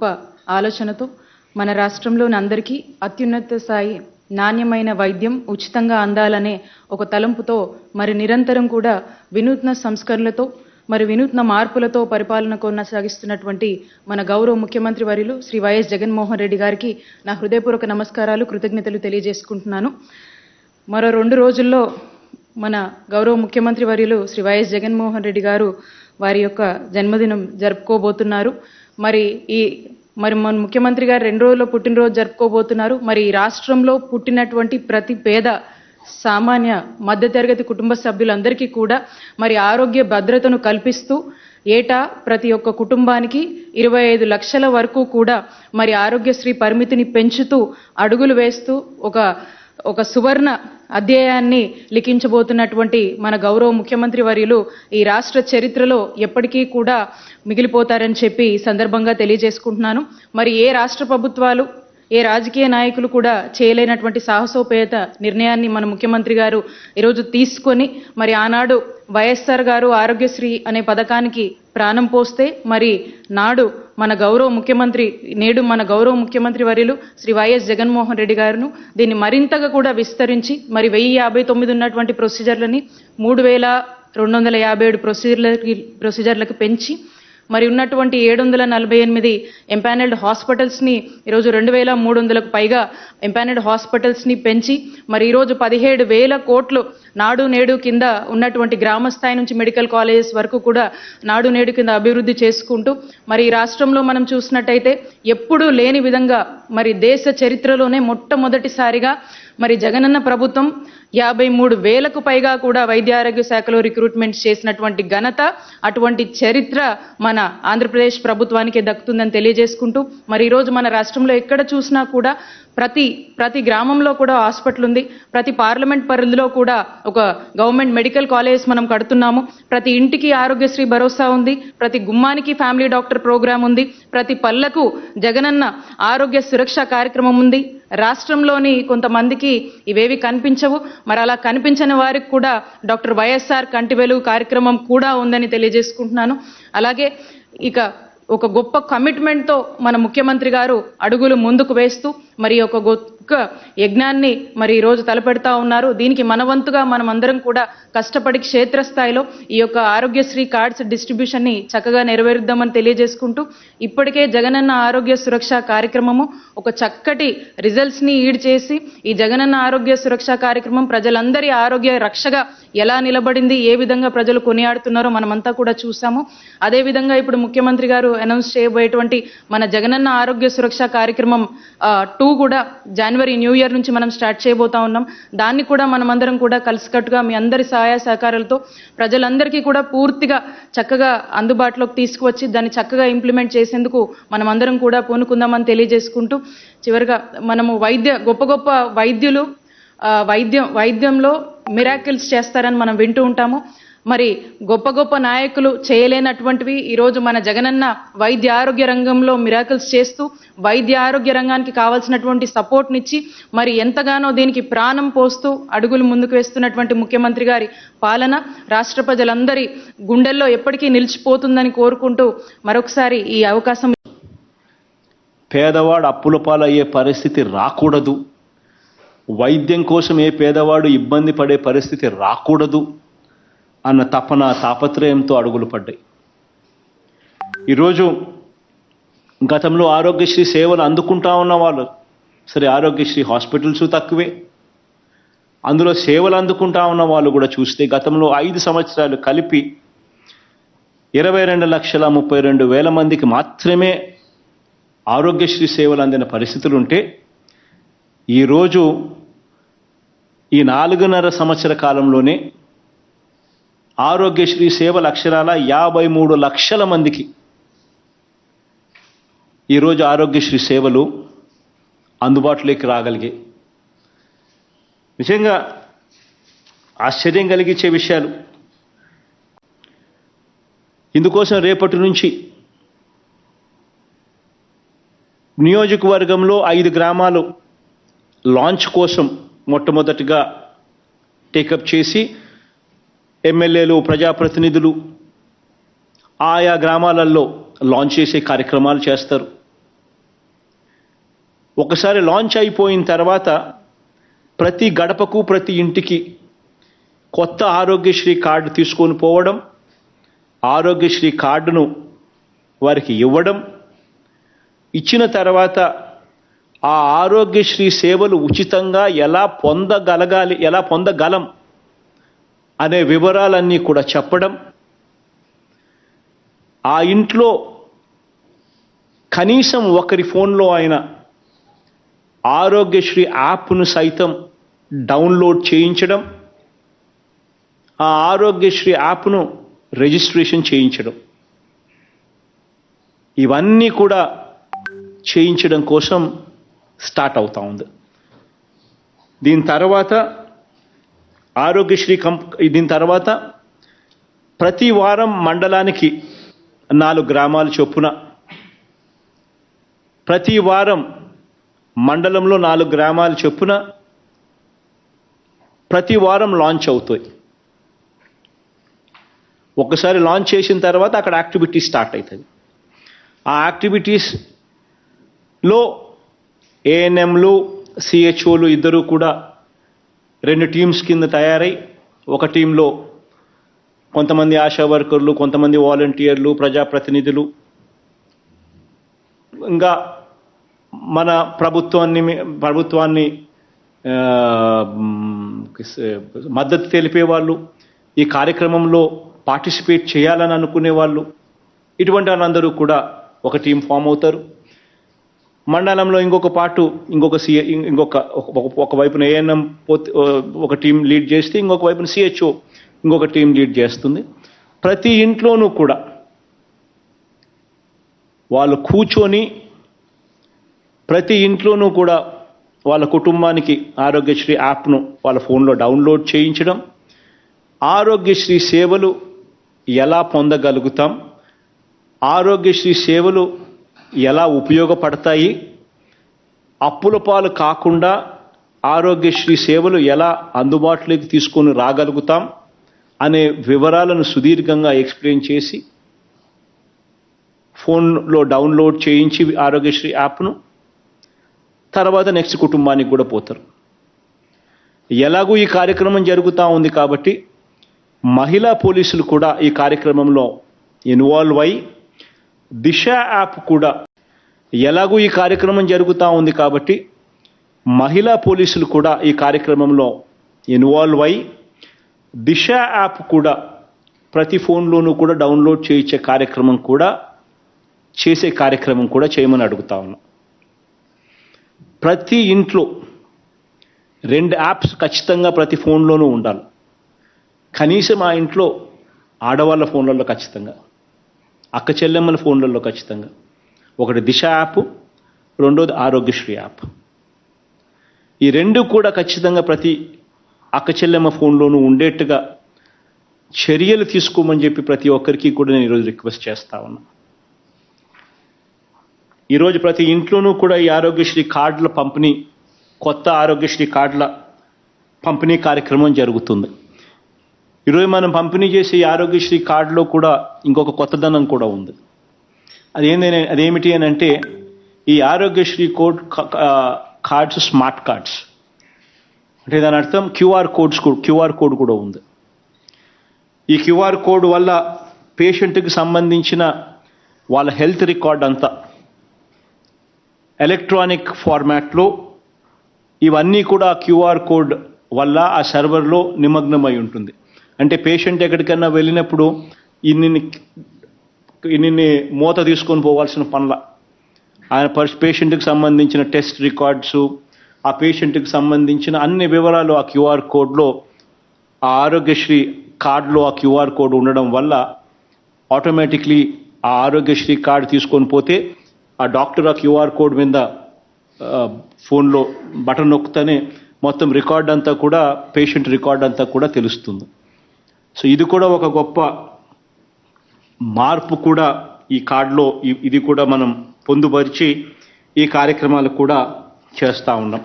గొప్ప ఆలోచనతో మన రాష్ట్రంలోని అందరికీ అత్యున్నత స్థాయి నాణ్యమైన వైద్యం ఉచితంగా అందాలనే ఒక తలంపుతో మరి నిరంతరం కూడా వినూత్న సంస్కరణలతో మరి వినూత్న మార్పులతో పరిపాలన కొనసాగిస్తున్నటువంటి మన గౌరవ ముఖ్యమంత్రి వర్యులు శ్రీ వైఎస్ జగన్మోహన్ రెడ్డి గారికి నా హృదయపూర్వక నమస్కారాలు కృతజ్ఞతలు తెలియజేసుకుంటున్నాను. మరో రెండు రోజుల్లో మన గౌరవ ముఖ్యమంత్రి వర్యులు శ్రీ వైఎస్ జగన్మోహన్ రెడ్డి గారు వారి యొక్క జన్మదినం జరుపుకోబోతున్నారు. మరి ఈ మరి మన ముఖ్యమంత్రి గారు రెండు రోజుల్లో పుట్టినరోజు జరుపుకోబోతున్నారు. మరి ఈ రాష్ట్రంలో పుట్టినటువంటి ప్రతి పేద సామాన్య మధ్యతరగతి కుటుంబ సభ్యులందరికీ కూడా మరి ఆరోగ్య భద్రతను కల్పిస్తూ ఏటా ప్రతి ఒక్క కుటుంబానికి ఇరవై ఐదు లక్షల వరకు కూడా మరి ఆరోగ్యశ్రీ పరిమితిని పెంచుతూ అడుగులు వేస్తూ ఒక ఒక సువర్ణ అధ్యాయాన్ని లిఖించబోతున్నటువంటి మన గౌరవ ముఖ్యమంత్రి వర్యులు ఈ రాష్ట్ర చరిత్రలో ఎప్పటికీ కూడా మిగిలిపోతారని చెప్పి సందర్భంగా తెలియజేసుకుంటున్నాను. మరి ఏ రాష్ట్ర ప్రభుత్వాలు ఏ రాజకీయ నాయకులు కూడా చేయలేనటువంటి సాహసోపేత నిర్ణయాన్ని మన ముఖ్యమంత్రి గారు ఈరోజు తీసుకొని మరి ఆనాడు వైఎస్ఆర్ గారు ఆరోగ్యశ్రీ అనే పథకానికి ప్రాణం పోస్తే మరి నాడు మన గౌరవ ముఖ్యమంత్రి నేడు మన గౌరవ ముఖ్యమంత్రి వర్యులు శ్రీ వైఎస్ జగన్మోహన్ రెడ్డి గారును దీన్ని మరింతగా కూడా విస్తరించి మరి వెయ్యి యాభై తొమ్మిది ఉన్నటువంటి ప్రొసీజర్లని మూడు వేల రెండు వందల యాభై ఏడు ప్రొసీజర్లకి ప్రొసీజర్లకు పెంచి మరి ఉన్నటువంటి ఏడు వందల నలభై ఎనిమిది ఎంపానల్డ్ హాస్పిటల్స్ని ఈరోజు రెండు వేల మూడు వందలకు పైగా ఎంపానల్డ్ హాస్పిటల్స్ని పెంచి మరి ఈరోజు పదిహేడు వేల కోట్లు నాడు నేడు కింద ఉన్నటువంటి గ్రామ స్థాయి నుంచి మెడికల్ కాలేజెస్ వరకు కూడా నాడు నేడు కింద అభివృద్ధి చేసుకుంటూ మరి ఈ రాష్ట్రంలో మనం చూసినట్టయితే ఎప్పుడూ లేని విధంగా మరి దేశ చరిత్రలోనే మొట్టమొదటిసారిగా మరి జగనన్న ప్రభుత్వం యాభై మూడు వేలకు పైగా కూడా వైద్య ఆరోగ్య శాఖలో రిక్రూట్మెంట్ చేసినటువంటి ఘనత అటువంటి చరిత్ర మన ఆంధ్రప్రదేశ్ ప్రభుత్వానికి దక్కుతుందని తెలియజేసుకుంటూ మరి ఈరోజు మన రాష్ట్రంలో ఎక్కడ చూసినా కూడా ప్రతి ప్రతి గ్రామంలో కూడా హాస్పిటల్ ఉంది ప్రతి పార్లమెంట్ పరిధిలో కూడా ఒక గవర్నమెంట్ మెడికల్ కాలేజ్ మనం కడుతున్నాము. ప్రతి ఇంటికి ఆరోగ్యశ్రీ భరోసా ఉంది. ప్రతి గుమ్మానికి ఫ్యామిలీ డాక్టర్ ప్రోగ్రాం ఉంది. ప్రతి పల్లెకు జగనన్న ఆరోగ్య సురక్ష కార్యక్రమం ఉంది. రాష్ట్రంలోని కొంతమందికి ఇవేవి కనిపించవు. మరి అలా కనిపించని వారికి కూడా డాక్టర్ వైఎస్ఆర్ కంటి వెలుగు కార్యక్రమం కూడా ఉందని తెలియజేసుకుంటున్నాను. అలాగే ఇక ఒక గొప్ప కమిట్మెంట్తో మన ముఖ్యమంత్రి గారు అడుగులు ముందుకు వేస్తూ మరి ఒక గొక్క యజ్ఞాన్ని మరి ఈరోజు తలపెడతా ఉన్నారు. దీనికి మనవంతుగా మనం అందరం కూడా కష్టపడి క్షేత్రస్థాయిలో ఈ యొక్క ఆరోగ్యశ్రీ కార్డ్స్ డిస్ట్రిబ్యూషన్ని చక్కగా నెరవేరుద్దామని తెలియజేసుకుంటూ ఇప్పటికే జగనన్న ఆరోగ్య సురక్ష కార్యక్రమము ఒక చక్కటి రిజల్ట్స్ని ఈడ్ చేసి ఈ జగనన్న ఆరోగ్య సురక్ష కార్యక్రమం ప్రజలందరి ఆరోగ్య రక్షగా ఎలా నిలబడింది ఏ విధంగా ప్రజలు కొనియాడుతున్నారో మనమంతా కూడా చూసాము. అదే విధంగా ఇప్పుడు ముఖ్యమంత్రి గారు అనౌన్స్ చేయబోయేటువంటి మన జగనన్న ఆరోగ్య సురక్ష కార్యక్రమం టూ కూడా జనవరి న్యూ ఇయర్ నుంచి మనం స్టార్ట్ చేయబోతా ఉన్నాం. దాన్ని కూడా మనమందరం కూడా కలిసికట్టుగా మీ అందరి సహాయ సహకారాలతో ప్రజలందరికీ కూడా పూర్తిగా చక్కగా అందుబాటులోకి తీసుకువచ్చి దాన్ని చక్కగా ఇంప్లిమెంట్ చేసేందుకు మనమందరం కూడా పూనుకుందామని తెలియజేసుకుంటూ చివరిగా మనము వైద్య గొప్ప గొప్ప వైద్యులు వైద్యం వైద్యంలో మిరాకిల్స్ చేస్తారని మనం వింటూ ఉంటాము. మరి గొప్ప గొప్ప నాయకులు చేయలేనటువంటివి ఈరోజు మన జగనన్న వైద్య ఆరోగ్య రంగంలో మిరాకిల్స్ చేస్తూ వైద్య ఆరోగ్య రంగానికి కావాల్సినటువంటి సపోర్ట్నిచ్చి మరి ఎంతగానో దీనికి ప్రాణం పోస్తూ అడుగులు ముందుకు వేస్తున్నటువంటి ముఖ్యమంత్రి గారి పాలన రాష్ట్ర ప్రజలందరి గుండెల్లో ఎప్పటికీ నిలిచిపోతుందని కోరుకుంటూ మరొకసారి ఈ అవకాశం పేదవాడు అప్పుల పాలయ్యే పరిస్థితి రాకూడదు. వైద్యం కోసం ఏ పేదవాడు ఇబ్బంది పడే పరిస్థితి రాకూడదు. అన్న తపన తాపత్రయంతో అడుగులు పడ్డాయి. ఈరోజు గతంలో ఆరోగ్యశ్రీ సేవలు అందుకుంటా ఉన్న వాళ్ళు సరే ఆరోగ్యశ్రీ హాస్పిటల్స్ తక్కువే. అందులో సేవలు అందుకుంటా ఉన్న వాళ్ళు కూడా చూస్తే గతంలో ఐదు సంవత్సరాలు కలిపి ఇరవై రెండు లక్షల ముప్పై రెండు వేల మందికి మాత్రమే ఆరోగ్యశ్రీ సేవలు అందిన పరిస్థితులు ఉంటే ఈరోజు ఈ నాలుగున్నర సంవత్సర కాలంలోనే ఆరోగ్యశ్రీ సేవల అక్షరాల యాభై మూడు లక్షల మందికి. ఈరోజు ఆరోగ్యశ్రీ సేవలు అందుబాటులోకి రాగలిగాయి నిజంగా ఆశ్చర్యం కలిగించే విషయాలు. ఇందుకోసం రేపటి నుంచి నియోజకవర్గంలో ఐదు గ్రామాలు లాంచ్ కోసం మొట్టమొదటిగా టేకప్ చేసి ఎమ్మెల్యేలు ప్రజాప్రతినిధులు ఆయా గ్రామాలలో లాంచ్ చేసే కార్యక్రమాలు చేస్తారు. ఒకసారి లాంచ్ అయిపోయిన తర్వాత ప్రతి గడపకు ప్రతి ఇంటికి కొత్త ఆరోగ్యశ్రీ కార్డు తీసుకొని పోవడం ఆరోగ్యశ్రీ కార్డును వారికి ఇవ్వడం ఇచ్చిన తర్వాత ఆ ఆరోగ్యశ్రీ సేవలు ఉచితంగా ఎలా పొందగలగాలి ఎలా పొందగలం అనే వివరాలన్నీ కూడా చెప్పడం ఆ ఇంట్లో కనీసం ఒకరి ఫోన్లో అయినా ఆరోగ్యశ్రీ యాప్ను సైతం డౌన్లోడ్ చేయించడం ఆ ఆరోగ్యశ్రీ యాప్ను రిజిస్ట్రేషన్ చేయించడం. ఇవన్నీ కూడా చేయించడం కోసం స్టార్ట్ అవుతా ఉంది. దీని తర్వాత ఆరోగ్యశ్రీ కంప్ దీని తర్వాత ప్రతి వారం మండలానికి నాలుగు గ్రామాలు చొప్పున ప్రతి వారం మండలంలో నాలుగు గ్రామాలు చొప్పున ప్రతి వారం లాంచ్ అవుతాయి. ఒకసారి లాంచ్ చేసిన తర్వాత అక్కడ యాక్టివిటీ స్టార్ట్ అవుతుంది ఆ యాక్టివిటీస్లో ఏఎన్ఎంలు సిహెచ్ఓలు ఇద్దరు కూడా రెండు టీమ్స్ కింద తయారై ఒక టీంలో కొంతమంది ఆశా వర్కర్లు కొంతమంది వాలంటీర్లు ప్రజాప్రతినిధులు. ఇంకా మన ప్రభుత్వాన్ని ప్రభుత్వాన్ని మద్దతు తెలిపే వాళ్ళు ఈ కార్యక్రమంలో పార్టిసిపేట్ చేయాలని అనుకునే వాళ్ళు ఇటువంటి వాళ్ళందరూ కూడా ఒక టీం ఫామ్ అవుతారు. మండలంలో ఇంకొక పాటు ఇంకొక సిఏ ఇంకొక ఒక- ఒక వైపున ఏఎన్ఎం పోతే ఒక టీం లీడ్ చేస్తే ఇంకొక వైపున సిహెచ్ఓ ఇంకొక టీం లీడ్ చేస్తుంది. ప్రతి ఇంట్లోనూ కూడా వాళ్ళు కూర్చొని ప్రతి ఇంట్లోనూ కూడా వాళ్ళ కుటుంబానికి ఆరోగ్యశ్రీ యాప్ను వాళ్ళ ఫోన్లో డౌన్లోడ్ చేయించడం. ఆరోగ్యశ్రీ సేవలు ఎలా పొందగలుగుతాం? ఆరోగ్యశ్రీ సేవలు ఎలా ఉపయోగపడతాయి? అప్పుల పాలు కాకుండా ఆరోగ్యశ్రీ సేవలు ఎలా అందుబాటులోకి తీసుకొని రాగలుగుతాం అనే వివరాలను సుదీర్ఘంగా ఎక్స్ప్లెయిన్ చేసి ఫోన్లో డౌన్లోడ్ చేయించి ఆరోగ్యశ్రీ యాప్ను తర్వాత నెక్స్ట్ కుటుంబానికి కూడా పోతారు. ఎలాగూ ఈ కార్యక్రమం జరుగుతూ ఉంది కాబట్టి మహిళా పోలీసులు కూడా ఈ కార్యక్రమంలో ఇన్వాల్వ్ అయి దిశ యాప్ కూడా ఎలాగూ ఈ కార్యక్రమం జరుగుతూ ఉంది కాబట్టి మహిళా పోలీసులు కూడా ఈ కార్యక్రమంలో ఇన్వాల్వ్ అయి దిశ యాప్ కూడా ప్రతి ఫోన్లోనూ కూడా డౌన్లోడ్ చేయించే కార్యక్రమం కూడా చేసే కార్యక్రమం కూడా చేయమని అడుగుతా ఉన్నాం. ప్రతి ఇంట్లో రెండు యాప్స్ ఖచ్చితంగా ప్రతి ఫోన్లోనూ ఉండాలి. కనీసం ఆ ఇంట్లో ఆడవాళ్ళ ఫోన్లలో ఖచ్చితంగా. అక్క చెల్లెమ్మల ఫోన్లలో ఖచ్చితంగా. ఒకటి దిశ యాప్ రెండోది ఆరోగ్యశ్రీ యాప్. ఈ రెండు కూడా ఖచ్చితంగా ప్రతి అక్క చెల్లెమ్మ ఫోన్లోనూ ఉండేట్టుగా చర్యలు తీసుకోమని చెప్పి ప్రతి ఒక్కరికి కూడా నేను ఈరోజు రిక్వెస్ట్ చేస్తా ఉన్నా. ఈరోజు ప్రతి ఇంట్లోనూ కూడా ఈ ఆరోగ్యశ్రీ కార్డుల పంపిణీ కొత్త ఆరోగ్యశ్రీ కార్డుల పంపిణీ కార్యక్రమం జరుగుతుంది. ఈరోజు మనం పంపిణీ చేసే ఈ ఆరోగ్యశ్రీ కార్డులో కూడా ఇంకొక కొత్తదనం కూడా ఉంది. అదేంటి అదేమిటి అని అంటే ఈ Aarogyasri code cards smart cards. అంటే దాని అర్థం క్యూఆర్ కోడ్స్ క్యూఆర్ కోడ్ కూడా ఉంది. ఈ క్యూఆర్ కోడ్ వల్ల పేషెంట్కి సంబంధించిన వాళ్ళ హెల్త్ రికార్డ్ అంతా ఎలక్ట్రానిక్ ఫార్మాట్లో ఇవన్నీ కూడా క్యూఆర్ కోడ్ వల్ల ఆ సర్వర్లో నిమగ్నమై ఉంటుంది. అంటే పేషెంట్ ఎక్కడికైనా వెళ్ళినప్పుడు ఇన్ని ఇన్ని మూత తీసుకొని పోవాల్సిన పనుల. ఆయన పర్స్ పేషెంట్కి సంబంధించిన టెస్ట్ రికార్డ్స్ ఆ పేషెంట్కి సంబంధించిన అన్ని వివరాలు ఆ క్యూఆర్ కోడ్లో ఆ ఆరోగ్యశ్రీ కార్డులో ఆ క్యూఆర్ కోడ్ ఉండడం వల్ల ఆటోమేటిక్లీ ఆ ఆరోగ్యశ్రీ కార్డు తీసుకొని పోతే ఆ డాక్టర్ ఆ క్యూఆర్ కోడ్ మీద ఫోన్లో బటన్ నొక్కుతానే మొత్తం రికార్డ్ అంతా కూడా పేషెంట్ రికార్డ్ అంతా కూడా తెలుస్తుంది. సో ఇది కూడా ఒక గొప్ప మార్పు కూడా ఈ కార్డులో ఇది కూడా మనం పొందుపరిచి ఈ కార్యక్రమాలు కూడా చేస్తూ ఉన్నాం.